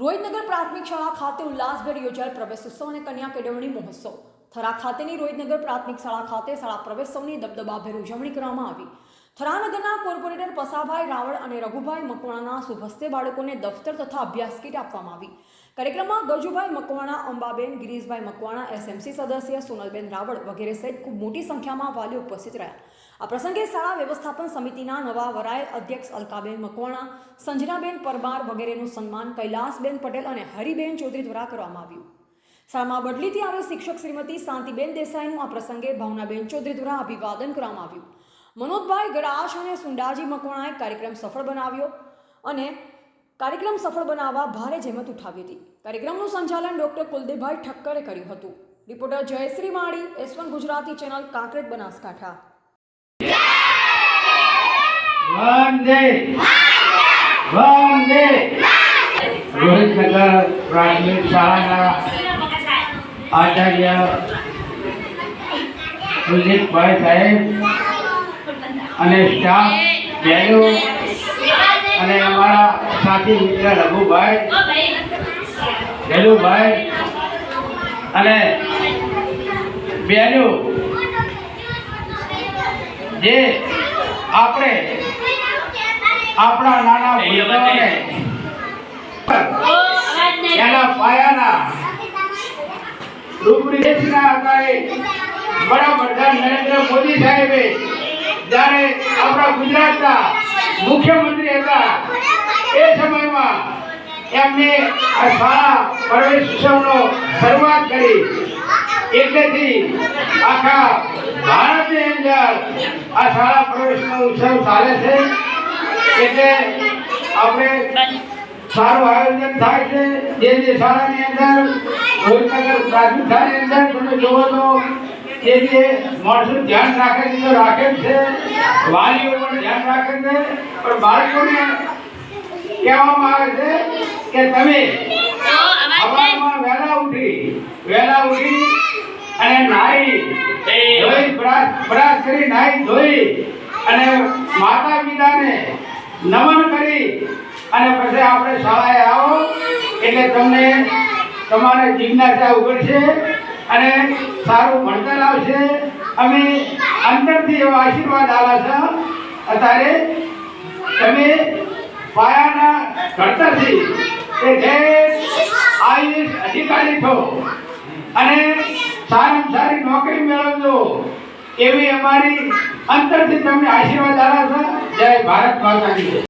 રોહિતનગર પ્રાથમિક શાળા ખાતે ઉલ્લાસભેર યોજાયેલ પ્રવેશોત્સવ અને કન્યા કેળવણી મહોત્સવ. થરા ખાતેની રોહિતનગર પ્રાથમિક શાળા ખાતે શાળા પ્રવેશોત્સવની દબદબાભેર ઉજવણી કરવામાં આવી. થરાનગરના કોર્પોરેટર પસાભાઈ રાવળ અને રઘુભાઈ મકવાણાના શુભ બાળકોને દફતર તથા અભ્યાસ કીટ આપવામાં આવી. કાર્યક્રમમાં ગજુભાઈ મકવાણા, અંબાબેન, ગિરીશભાઈ મકવાણા, એસએમસી સદસ્ય સોનલબેન રાવળ વગેરે સહિત ખૂબ મોટી સંખ્યામાં વાલીઓ ઉપસ્થિત રહ્યા. આ પ્રસંગે શાળા વ્યવસ્થાપન સમિતિના નવા વરાય અધ્યક્ષ અલકાબેન મકવાણા, સંજનાબેન પરમાર વગેરેનું સન્માન કૈલાસબેન પટેલ અને હરિબેન ચૌધરી દ્વારા કરવામાં આવ્યું. શાળામાં બદલીથી આવેલ શિક્ષક શ્રીમતી શાંતિબેન દેસાઈનું આ પ્રસંગે ભાવનાબેન ચૌધરી દ્વારા અભિવાદન કરવામાં આવ્યું. મનોજભાઈ ગડાશ અને સુંડાજી મકવાણાએ કાર્યક્રમ સફળ બનાવ્યો અને કાર્યક્રમ સફળ બનાવવા ભારે જહેમત ઉઠાવી હતી. કાર્યક્રમનું સંચાલન ડૉક્ટર કુલદીપભાઈ ઠક્કરે કર્યું હતું. Reporter Jayshree Mali S one Gujarati channel Kankrej, Banaskantha. વંદે. આચાર્ય કુલદીપભાઈ સાહેબ અને સ્ટાફ બહેનો અને અમારા સાથી મિત્ર રઘુભાઈ ભેલુભાઈ અને બહેનો જે આપણે આપણા નાના ભૂલકાઓને એના પાયાના રૂપરેખના આધારે વડાપ્રધાન નરેન્દ્ર મોદી સાહેબે જ્યારે આપણા ગુજરાતના મુખ્યમંત્રી હતા, એ સમયમાં એમને આ શાળા પ્રવેશ ઉત્સવનો શરૂઆત કરી. એટલેથી આખા ભારતની અંદર આ શાળા પ્રવેશનો ઉત્સવ ચાલે છે. એટલે આપણે સારું આયોજન થાય છે. જે જે શાળાની અંદર ભોજનગર પ્રાથમિક શાળાની અંદર તમે જોવો તો જે જે માણસો ધ્યાન રાખે છે રાખે છે વાલીઓ પણ ધ્યાન રાખે છે, પણ બાળકોને કહેવામાં આવે છે કે તમે સવારમાં વહેલા ઉઠી વહેલા ઉઠી અને નાહી ધોઈ, બ્રાશ, બ્રશ કરી નાહી ધોઈ અને માતા પિતાને નમન કરી અને પછી આપણે શાળાએ આવો. એટલે તમને તમારે જિજ્ઞાસા ઉગડશે અને સારું ભણતર આવશે. અમે અંદરથી એવો આશીર્વાદ આવ્યા છે. અત્યારે તમે પાયાના ઘડતરથી એ જે આઈએસ અધિકારી છો. અને સારામાં સારી નોકરી મેળવજો. એવી અમારી અંતરથી તમને આશીર્વાદ આવ્યા છે. જય ભારત માતા કી જય.